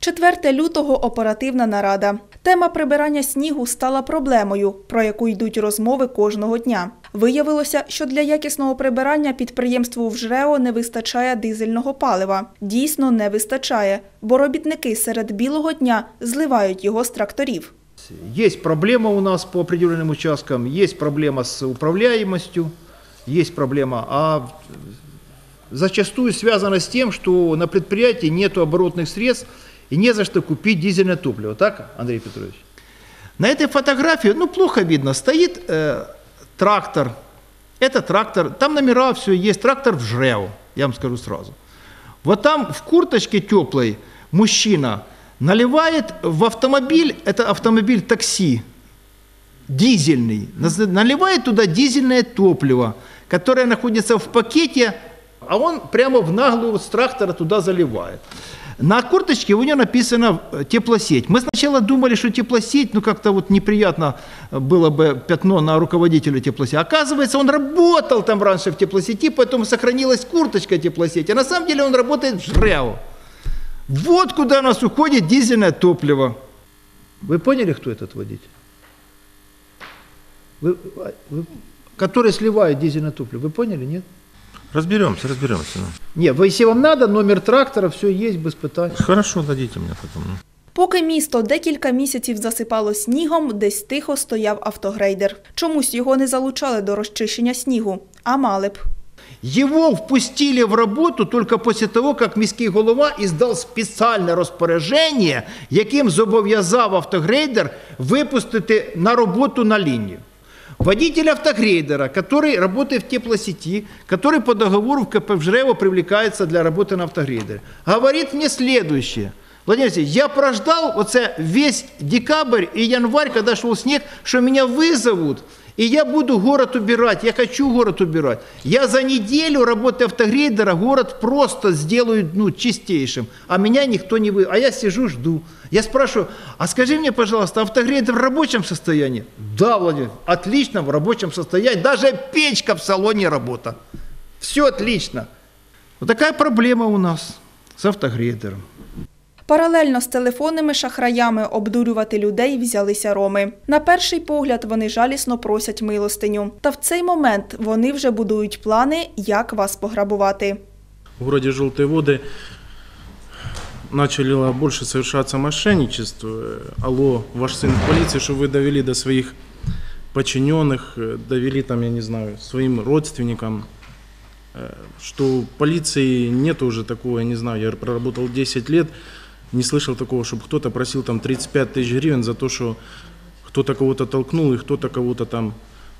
4 лютого оперативна нарада. Тема прибирання снігу стала проблемою, про яку йдуть розмови кожного дня. Виявилося, що для якісного прибирання підприємству в ЖРЕО не вистачає дизельного палива. Дійсно, не вистачає, бо робітники серед білого дня зливають його з тракторів. Есть проблема у нас по определенным участкам, есть проблема с управляемостью, есть проблема, а зачастую связано с тем, что на предприятии нет оборотных средств и не за что купить дизельное топливо. Так, Андрей Петрович? На этой фотографии, ну, плохо видно, стоит э, трактор. Это трактор, там номера все есть, трактор в ЖРЭО, я вам скажу сразу. Вот там в курточке теплой мужчина наливает в автомобиль, это автомобиль такси, дизельный, наливает туда дизельное топливо, которое находится в пакете, а он прямо в наглую с трактора туда заливает. На курточке у него написано э, теплосеть. Мы сначала думали, что теплосеть, ну как-то вот неприятно было бы пятно на руководителя теплосети. Оказывается, он работал там раньше в теплосети, поэтому сохранилась курточка теплосети. А на самом деле он работает в ЖРЭО. Вот куда у нас уходит дизельное топливо. Вы поняли, кто этот водитель? Вы- а, вы- который сливает дизельное топливо. Вы поняли, нет? Разберемся, разберемся. ну. Вы, если вам надо, номер трактора, все есть, без пытаний. Хорошо, дадите мне потом. ну. Поки місто декілька місяців засипало снігом, десь тихо стояв автогрейдер. Чомусь його не залучали до розчищення снігу, а мали б. Его впустили в работу только после того, как міський голова издал спеціальне розпорядження, яким зобов'язав автогрейдер випустити на роботу на лінію. Водитель автогрейдера, который работает в теплосети, который по договору в КП ЖРЭО привлекается для работы на автогрейдере, говорит мне следующее. Владимир Алексеевич, я прождал оце весь декабрь и январь, когда шел снег, что меня вызовут, и я буду город убирать, я хочу город убирать. Я за неделю работы автогрейдера город просто сделаю ну, чистейшим, а меня никто не вы. А я сижу, жду. Я спрашиваю, а скажи мне, пожалуйста, автогрейдер в рабочем состоянии? Да, Владимир, отлично в рабочем состоянии. Даже печка в салоне работа. Все отлично. Вот такая проблема у нас с автогрейдером. Паралельно з телефонними шахраями обдурювати людей взялися роми. На перший погляд вони жалісно просять милостиню. Та в цей момент вони вже будують плани, як вас пограбувати. в городе Желтые воды начали больше совершаться мошенничеств. Э, Алло, ваш сын в полиции, что вы довели до своих подчиненных, э, довели там, я не знаю, своим родственникам, э, что в полиции нет уже такого, я не знаю, я проработал 10 лет, не слышал такого, чтобы кто-то просил там 35 тысяч гривен за то, что кто-то кого-то толкнул и кто-то кого-то там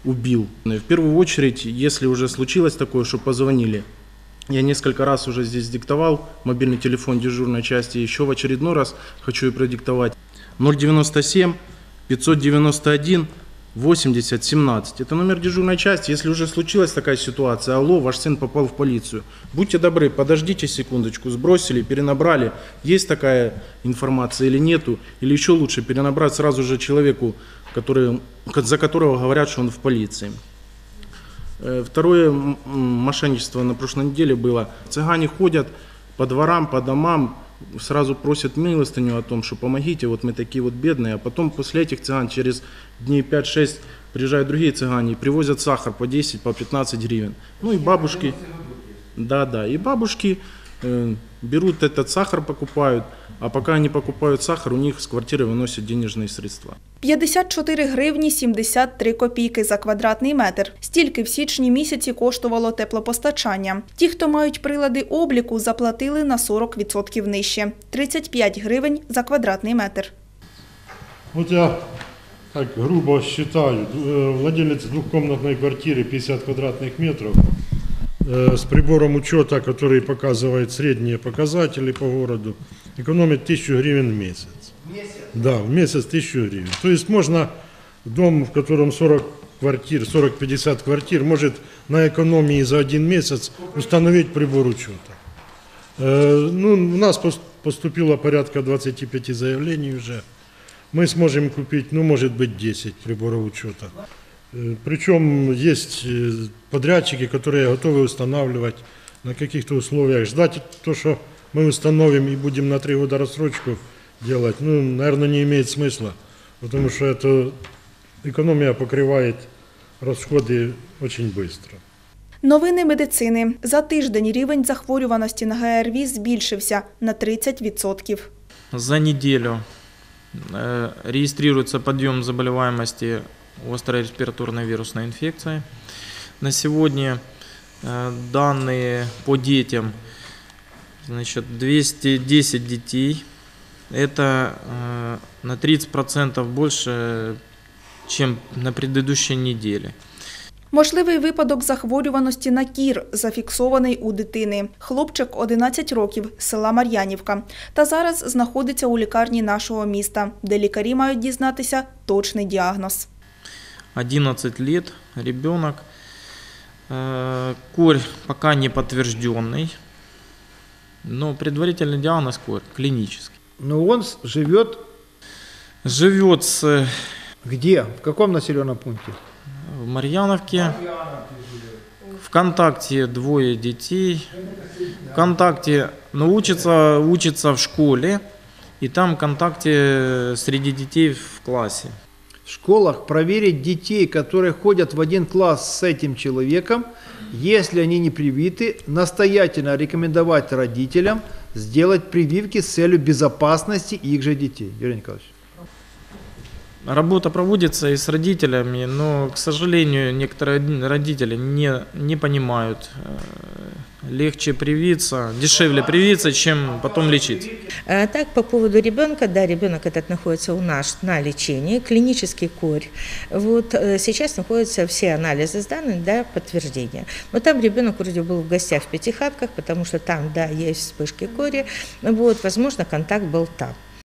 убил. В первую очередь, если уже случилось такое, что позвонили, я несколько раз уже здесь диктовал мобильный телефон дежурной части. Еще в очередной раз хочу и продиктовать. 097 591 80 17. Это номер дежурной части. Если уже случилась такая ситуация, алло, ваш сын попал в полицию. Будьте добры, подождите секундочку, сбросили, перенабрали. Есть такая информация или нету? Или еще лучше перенабрать сразу же человеку, который, за которого говорят, что он в полиции. Э, Второе мошенничество на прошлой неделе было. Цыгане ходят по дворам, по домам, сразу просят милостыню о том, что помогите, вот мы такие вот бедные. А потом после этих цыган через дней 5-6 приезжают другие цыгане и привозят сахар по 10, по 15 гривен. Ну и бабушки, да, да, и бабушки берут этот сахар, покупают, а пока они покупают сахар, у них с квартиры выносят денежные средства. 54 гривні 73 копійки за квадратний метр. Стільки в січні місяці коштувало теплопостачання. Ті, хто мають прилади обліку, заплатили на 40% нижче – 35 гривень за квадратний метр. Вот я так грубо считаю, э, владелец двухкомнатной квартиры 50 квадратных метров э, С прибором учета, который показывает средние показатели по городу, экономит 1000 гривен в месяц. Да, в месяц 1000 гривен. То есть можно дом, в котором 40 квартир, 40-50 квартир, может на экономии за один месяц установить прибор учета. Э, Ну, у нас пос- поступило порядка 25 заявлений уже. Мы сможем купить, ну, может быть, 10 приборов учета. Э, Причем есть э, подрядчики, которые готовы устанавливать на каких-то условиях, ждать то, что мы установим и будем на три года рассрочку делать, ну, наверное, не имеет смысла, потому что это экономия покрывает расходы очень быстро. Новини медицини. За тиждень рівень захворюваності на ГРВІ збільшився на 30%. За неделю э, регистрируется подъем заболеваемости острой респираторной вирусной инфекцией. На сегодня э, данные по детям, значит, 210 детей. Это э, на 30% больше, чем на предыдущей неделе. Можливий випадок захворюваності на кір зафіксований у дитини. Хлопчик 11 років з села Мар'янівка. Та зараз знаходиться у лікарні нашого міста, де лікарі мають дізнатися точний діагноз. 11 лет, ребенок. Э, Корь пока не подтвержденный, но предварительный диагноз корь клинический. Но он живет Живет с где? В каком населенном пункте? в Марьяновке. Вконтакте двое детей. Вконтакте, но учится, учится в школе. И там ВКонтакте среди детей в классе. В школах проверить детей, которые ходят в один класс с этим человеком, если они не привиты, настоятельно рекомендовать родителям сделать прививки с целью безопасности их же детей. Юрий Николаевич. Работа проводится и с родителями, но, к сожалению, некоторые родители не, не понимают. Легче привиться, дешевле привиться, чем потом лечиться. А Так, по поводу ребенка, да, ребенок этот находится у нас на лечении, клинический корь. Вот э, сейчас находятся все анализы сданы для подтверждения. Но там ребенок вроде был в гостях в Пятихатках, потому что там, да, есть вспышки кори. Вот, возможно, контакт был там.